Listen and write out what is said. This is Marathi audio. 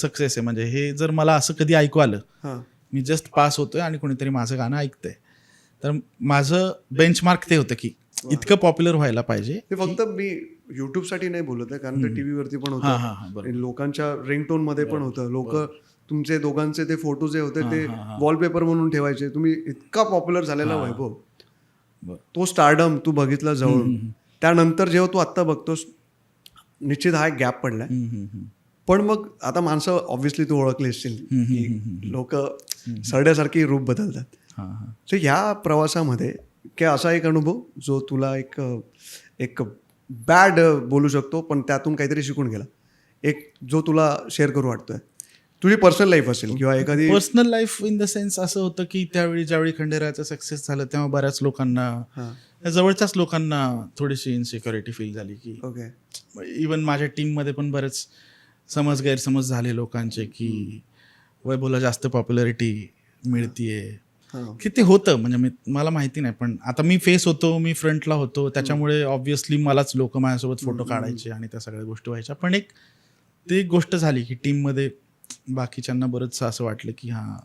सक्सेस आहे. म्हणजे हे जर मला असं कधी ऐकू आलं मी जस्ट पास होतोय आणि कोणीतरी माझं गाणं ऐकतंय. तर माझं बेंचमार्क ते होतं की इतकं पॉप्युलर व्हायला पाहिजे फक्त मी युट्यूबसाठी नाही बोलत आहे कारण ते टीव्ही वरती पण होतं. लोकांच्या रिंगटोनमध्ये पण होतं. लोक तुमचे दोघांचे ते फोटो जे होते ते वॉलपेपर म्हणून ठेवायचे. तुम्ही इतका पॉप्युलर झालेला वैभव. तो स्टारडम तू बघितला जवळून. त्यानंतर जेव्हा तू आत्ता बघतोस निश्चित हा एक गॅप पडलाय. पण मग आता माणसं ऑब्व्हियसली तू ओळखली असतील की लोक सरड्यासारखी रूप बदलतात. हा हा. सो ह्या प्रवासामध्ये काय असा एक अनुभव जो तुला एक एक बॅड बोलू शकतो पण त्यातून काहीतरी शिकून गेला. एक जो तुला शेअर करू वाटतोय. तुझी पर्सनल लाईफ असेल किंवा एखादी personal life in the sense असं होतं की त्यावेळी ज्यावेळी खंडेराचं सक्सेस झालं तेव्हा बऱ्याच लोकांना जवळच्याच लोकांना थोडीशी इन्सिक्युरिटी फील झाली की ओके इवन माझ्या टीममध्ये पण बरेच समज गैरसमज झाले लोकांचे की वैभवला जास्त पॉप्युलॅरिटी मिळतीये. हां. की ते होतं म्हणजे मी मला माहिती नाही पण आता मी फेस होतो मी फ्रंटला होतो त्याच्यामुळे ऑब्व्हियसली मलाच लोक माझ्यासोबत फोटो काढायचे आणि त्या सगळ्या गोष्टी व्हायच्या. पण एक ती एक गोष्ट झाली की टीममध्ये बाकीच्यांना बरंचसं असं वाटलं की हां